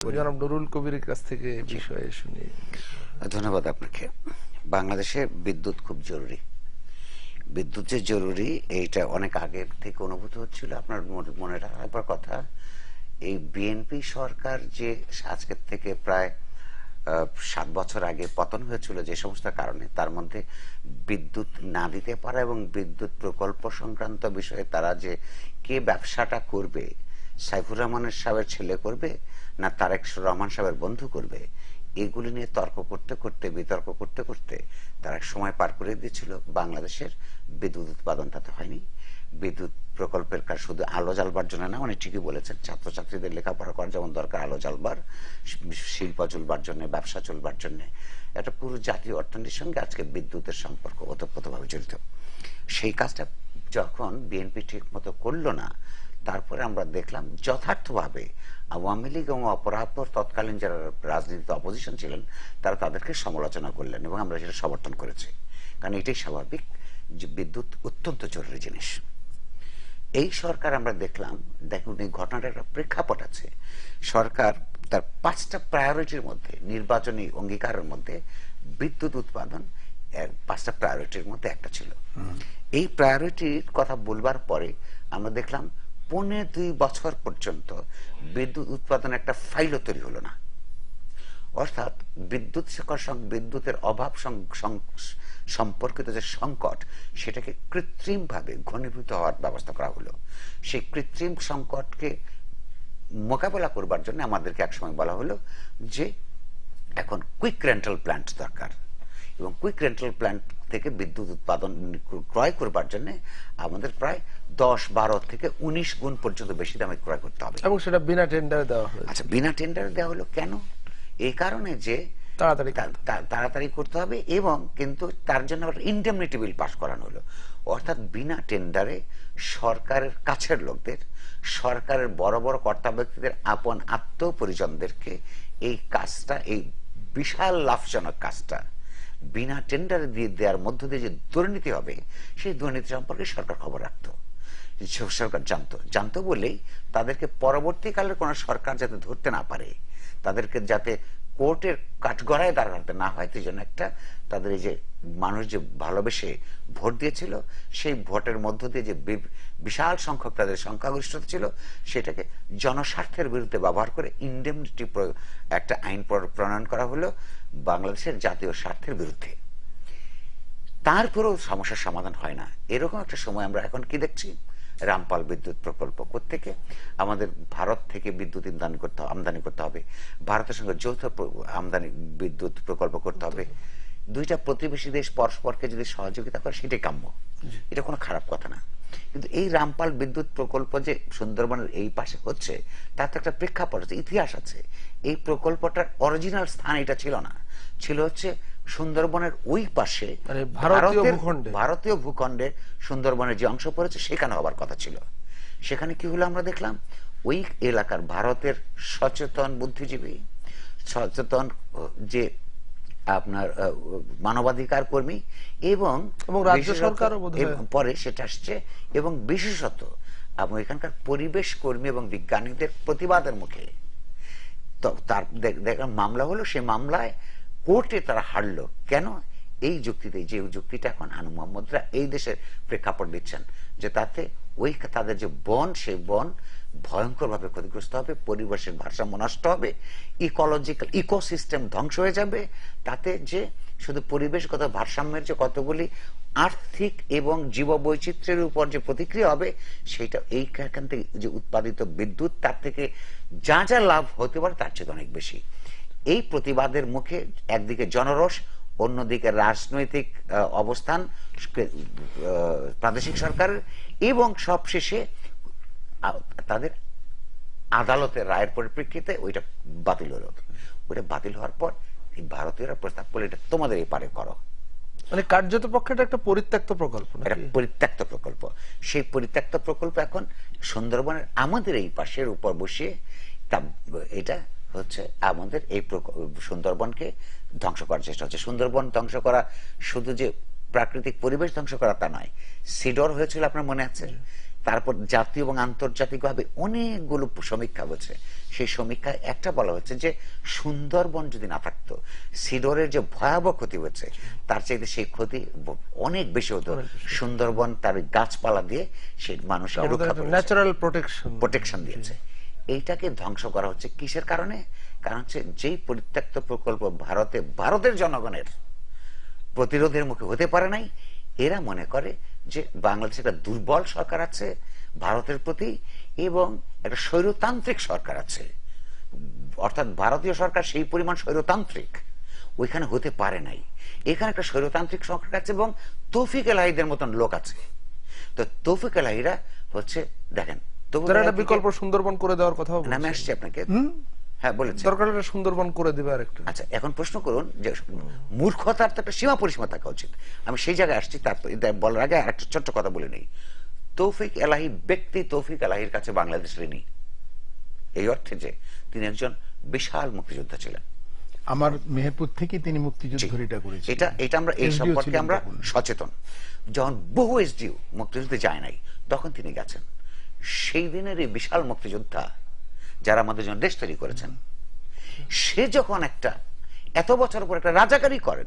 জনাব নুরুল কবিরের কাছ থেকে বিষয়ে শুনি। ধন্যবাদ আপনাকে। বাংলাদেশে বিদ্যুৎ খুব জরুরি। বিদ্যুৎ যে জরুরি এইটা অনেক আগে থেকে অনুভূত হচ্ছিল। আপনার মনে- রাখার কথা এই বিএনপি সরকার যে আজকের থেকে প্রায় সাত বছর আগে পতন হয়েছিল যে সমস্ত কারণে তার মধ্যে বিদ্যুৎ না দিতে পারা এবং বিদ্যুৎ প্রকল্প সংক্রান্ত বিষয়ে তারা যে কে ব্যবসাটা করবে সাইফুর রহমানের সাহেবের ছেলে করবে না তারেক রহমান সাহেবের বন্ধু করবে? এগুলি নিয়ে তর্ক করতে করতে, বিতর্ক করতে করতে তারা সময় পার করে দিয়েছিল। বাংলাদেশের বিদ্যুৎ উৎপাদন তাতে হয়নি। বিদ্যুৎ প্রকল্পের কাজ শুধু আলো জ্বালবার জন্য না, উনি ঠিকই বলেছেন, ছাত্রছাত্রীদের লেখাপড়া করার যেমন দরকার, আলো জ্বালবার, শিল্প চলবার জন্য, ব্যবসা চলবার জন্য। একটা পুরো জাতীয় অর্থনীতির সঙ্গে আজকে বিদ্যুতের সম্পর্ক ওতপ্রোতভাবে জড়িত। সেই কাজটা যখন বিএনপি ঠিক মতো করল না তারপরে আমরা দেখলাম যথার্থভাবে আওয়ামী লীগ এবং অপরাপর তৎকালীন যারা রাজনীতিতে অপোজিশন ছিলেন তারা তাদেরকে সমালোচনা করলেন এবং আমরা সেটা সমর্থন করেছি। কারণ এটাই স্বাভাবিক যে বিদ্যুৎ অত্যন্ত জরুরি জিনিস। এই সরকার আমরা দেখলাম দেখুন এই ঘটনাটার একটা প্রেক্ষাপট আছে। সরকার তার পাঁচটা প্রায়োরিটির মধ্যে নির্বাচনী অঙ্গীকারের মধ্যে বিদ্যুৎ উৎপাদন এর পাঁচটা প্রায়োরিটির মধ্যে একটা ছিল। এই প্রায়োরিটির কথা বলবার পরে আমরা দেখলাম পৌনে দুই বছর পর্যন্ত বিদ্যুৎ উৎপাদন একটা ফাইলও তৈরি হলো না। অর্থাৎ বিদ্যুৎ শেখর সং- বিদ্যুতের অভাব সম্পর্কিত যে সংকট, সেটাকে কৃত্রিমভাবে ঘনীভূত হওয়ার ব্যবস্থা করা হলো। সেই কৃত্রিম সংকটকে মোকাবেলা করবার জন্য আমাদেরকে একসময় বলা হলো যে এখন কুইক রেন্টাল প্ল্যান্ট দরকার। এবং কুইক রেন্টাল প্ল্যান্ট থেকে বিদ্যুৎ উৎপাদন ক্রয় করবার জন্য আমাদের প্রায় দশ বারো থেকে উনিশ গুণ পর্যন্ত বেশি দামে ক্রয় করতে হবে। এবং সেটা বিনা টেন্ডারে দেওয়া হয়েছে। আচ্ছা বিনা টেন্ডারে দেওয়া হলো কেন? এই কারণে যে তাড়াতাড়ি তাড়াতাড়ি করতে হবে এবং কিন্তু তার জন্য ইন্ডেমনিটি বিল পাস করানো হলো। অর্থাৎ বিনা টেন্ডারে সরকারের কাছের লোকদের সরকারের বড় বড় কর্তা ব্যক্তিদের আপন আত্মপরিজনদেরকে এই কাজটা এই বিশাল লাভজনক কাজটা বিনা টেন্ডারে দিয়ে দেওয়ার মধ্য দিয়ে যে দুর্নীতি হবে, সেই দুর্নীতি সম্পর্কে সরকার খবর রাখত। সরকার জানতো জানতো বলেই তাদেরকে পরবর্তীকালের কোন সরকার যাতে ধরতে না পারে, তাদেরকে যাতে কোর্টের কাঠগড়ায় দাঁড়াতে না হয় সেই জন্য একটা, তাদের এই যে মানুষ যে ভালোবেসে ভোট দিয়েছিল, সেই ভোটের মধ্য দিয়ে যে বিশাল সংখ্যক তাদের সংখ্যাগরিষ্ঠতা ছিল, সেটাকে জনস্বার্থের বিরুদ্ধে ব্যবহার করে ইন্ডেমনিটি একটা আইন প্রণয়ন করা হলো বাংলাদেশের জাতীয় স্বার্থের বিরুদ্ধে। তারপরেও সমস্যার সমাধান হয় না। এরকম একটা সময় আমরা এখন কি দেখছি? রামপাল বিদ্যুৎ প্রকল্প থেকে আমাদের ভারত থেকে বিদ্যুৎ আমদানি করতে আমদানি করতে হবে। ভারতের সঙ্গে যৌথ আমদানি বিদ্যুৎ প্রকল্প করতে হবে। দুইটা প্রতিবেশী দেশ পরস্পরকে যদি সহযোগিতা করে সেটাই কাম্য। এটা কোনো খারাপ কথা না। কিন্তু এই রামপাল বিদ্যুৎ প্রকল্প যে সুন্দরবনের এই পাশে হচ্ছে তার তো একটা প্রেক্ষাপট আছে ইতিহাস আছে। এই প্রকল্পটার অরিজিনাল স্থান এটা ছিল না। ছিল হচ্ছে সুন্দরবনের ওই পাশে ভারতীয় ভূখণ্ডে। সুন্দরবনের যে অংশ পড়েছে সেখানে হবার কথা ছিল। সেখানে কি হলো আমরা দেখলাম? ওই এলাকার ভারতের সচেতন বুদ্ধিজীবী সচেতন যে আপনার মানবাধিকার কর্মী এবং রাজ্য সরকারও পরে সেটা আসছে এবং বিশেষত এবং এখানকার পরিবেশ কর্মী এবং বিজ্ঞানীদের প্রতিবাদের মুখে। তো তার দেখ- দেখলাম মামলা হলো সেই মামলায় কোর্টে তারা হারলো। কেন? এই যুক্তিতে, যে যুক্তিটা এখন আনু মোহাম্মদরা এই দেশের প্রেক্ষাপট দিচ্ছেন, যে তাতে ওই তাদের যে বন, সেই বন ভয়ঙ্করভাবে ক্ষতিগ্রস্ত হবে, পরিবেশের ভারসাম্য নষ্ট হবে ইকোলজিক্যাল ইকোসিস্টেম ধ্বংস হয়ে যাবে, তাতে যে শুধু পরিবেশগত ভারসাম্যের যে কতগুলি আর্থিক এবং জীববৈচিত্র্যের উপর যে প্রতিক্রিয়া হবে, সেটা এইখান থেকে যে উৎপাদিত বিদ্যুৎ, তার থেকে যা যা লাভ হতে পারে, তার চেয়ে অনেক বেশি। এই প্রতিবাদের মুখে একদিকে জনরস অন্যদিকে রাজনৈতিক অবস্থান প্রাদেশিক সরকারের এবং সবশেষে তাদের আদালতের রায়ের পরিপ্রেক্ষিতে ওইটা বাতিল হলো। ওইটা বাতিল হওয়ার পর এই ভারতীয়রা প্রস্তাব করলে এটা তোমাদের এই পারে করো। মানে কার্যত পক্ষে এটা একটা পরিত্যক্ত প্রকল্প এটা পরিত্যক্ত প্রকল্প। সেই পরিত্যক্ত প্রকল্প এখন সুন্দরবনের আমাদের এই পাশের উপর বসিয়ে তা এটা হচ্ছে আমাদের এই সুন্দরবনকে ধ্বংস করার চেষ্টা হচ্ছে। সুন্দরবন ধ্বংস করা শুধু যে প্রাকৃতিক পরিবেশ ধ্বংস করা তা নয় সিডর হয়েছিল আপনার মনে আছে? তারপর জাতীয় এবং আন্তর্জাতিকভাবে অনেকগুলো সমীক্ষা হচ্ছে। সেই সমীক্ষায় একটা বলা হচ্ছে যে সুন্দরবন যদি না থাকতো সিডরের যে ভয়াবহ ক্ষতি হচ্ছে তার চাইতে সেই ক্ষতি অনেক বেশি হতো। সুন্দরবন তার গাছপালা দিয়ে সেই করেছে। ন্যাচারাল প্রোটেকশন প্রোটেকশন দিয়েছে। এইটাকে ধ্বংস করা হচ্ছে কিসের কারণে? কারণ হচ্ছে যেই পরিত্যক্ত প্রকল্প ভারতে, ভারতের জনগণের প্রতিরোধের মুখে হতে পারে নাই, এরা মনে করে যে বাংলাদেশে একটা দুর্বল সরকার আছে ভারতের প্রতি এবং একটা স্বৈরতান্ত্রিক সরকার আছে। অর্থাৎ ভারতীয় সরকার সেই পরিমাণ স্বৈরতান্ত্রিক, ওইখানে হতে পারে নাই। এখানে একটা স্বৈরতান্ত্রিক সরকার আছে এবং তৌফিক এলাহিদের মতন লোক আছে। তো তৌফিক এলাহিরা হচ্ছে, দেখেন তারা একটা বিকল্প সুন্দরবন করে দেওয়ার কথা নামে আসছে আপনাকে? হ্যাঁ বলেছি। দরকার হলে সুন্দরবন করে দিবে আর একটা আচ্ছা এখন প্রশ্ন করুন যে মূর্খতার তো একটা সীমা পরিসীমা থাকা উচিত। আমি সেই জায়গায় আসছি এটা বলার আগে একটা ছোট্ট কথা বলে নেই। তৌফিক এলাহি ব্যক্তি তৌফিক এলাহির কাছে বাংলাদেশ ঋণী। এই অর্থে যে তিনি একজন বিশাল মুক্তিযোদ্ধা ছিলেন। আমার মেহেরপুর থেকে তিনি জি। মুক্তিযুদ্ধরিটা করেছেন এটা এটা আমরা এই সম্পর্কে আমরা সচেতন। যখন বহু এসডিও মুক্তিযুদ্ধে যায় নাই তখন তিনি গেছেন। সেই দিনের এই বিশাল মুক্তিযোদ্ধা যারা আমাদের জন্য দেশ তৈরি করেছেন সে যখন একটা এত বছর পর একটা রাজাকারী করেন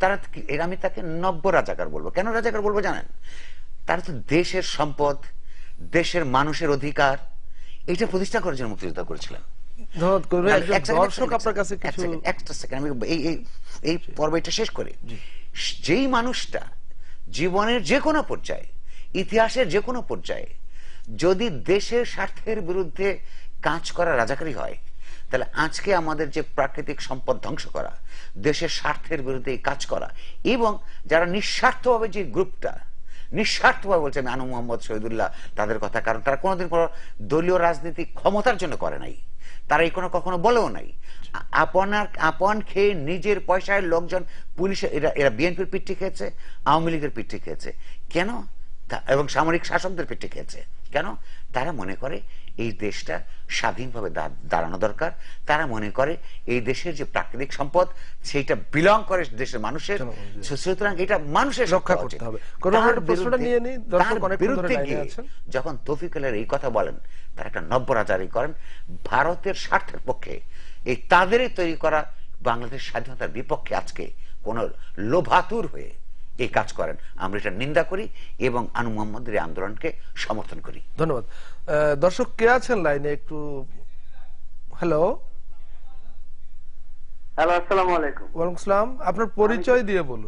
তারা এর আমি তাকে নব্য রাজাকার বলব। কেন রাজাকার বলব জানেন? তারা তো দেশের সম্পদ দেশের মানুষের অধিকার এটা প্রতিষ্ঠা করার জন্য মুক্তিযোদ্ধা করেছিলেন। এই এই এই পর্ব এটা শেষ করি। যেই মানুষটা জীবনের যে কোনো পর্যায়ে ইতিহাসের যে কোনো পর্যায়ে যদি দেশের স্বার্থের বিরুদ্ধে কাজ করা রাজাকারী হয়, তাহলে আজকে আমাদের যে প্রাকৃতিক সম্পদ ধ্বংস করা, দেশের স্বার্থের বিরুদ্ধে কাজ করা, এবং যারা নিঃস্বার্থভাবে যে গ্রুপটা, নিঃস্বার্থভাবে বলছে আমি আনু মোহাম্মদ শহীদুল্লাহ তাদের কথা, কারণ তারা কোনোদিন কোনো দলীয় রাজনীতি ক্ষমতার জন্য করে নাই। তারা এই কোনো কখনো বলেও নাই। আপনার, আপন খেয়ে নিজের পয়সায় লোকজন পুলিশে, এরা এরা বিএনপির পিঠে খেয়েছে আওয়ামী লীগের পিঠে খেয়েছে কেন? এবং সামরিক শাসকদের পিঠে খেয়েছে কেন? তারা মনে করে এই দেশটা স্বাধীনভাবে দাঁড়ানো দরকার। তারা মনে করে এই দেশের যে প্রাকৃতিক সম্পদ সেইটা বিলং করে দেশের মানুষের। সুতরাং এটা মানুষের রক্ষা করতে হবে। বিরুদ্ধে- গিয়ে যখন তৌফিকুলের এই কথা বলেন তারা একটা নব্যরাজারি করেন। ভারতের স্বার্থের পক্ষে এই তাদেরই তৈরি করা বাংলাদেশ স্বাধীনতার বিপক্ষে আজকে কোন লোভাতুর হয়ে এই কাজ করেন। আমরা এটা নিন্দা করি এবং আনু মোহাম্মদের এই আন্দোলনকে সমর্থন করি। ধন্যবাদ। আহ, দর্শক কে আছেন লাইনে একটু? হ্যালো? হ্যালো আসসালামু আলাইকুম। ওয়ালাইকুম সালাম আপনার পরিচয় দিয়ে বলুন।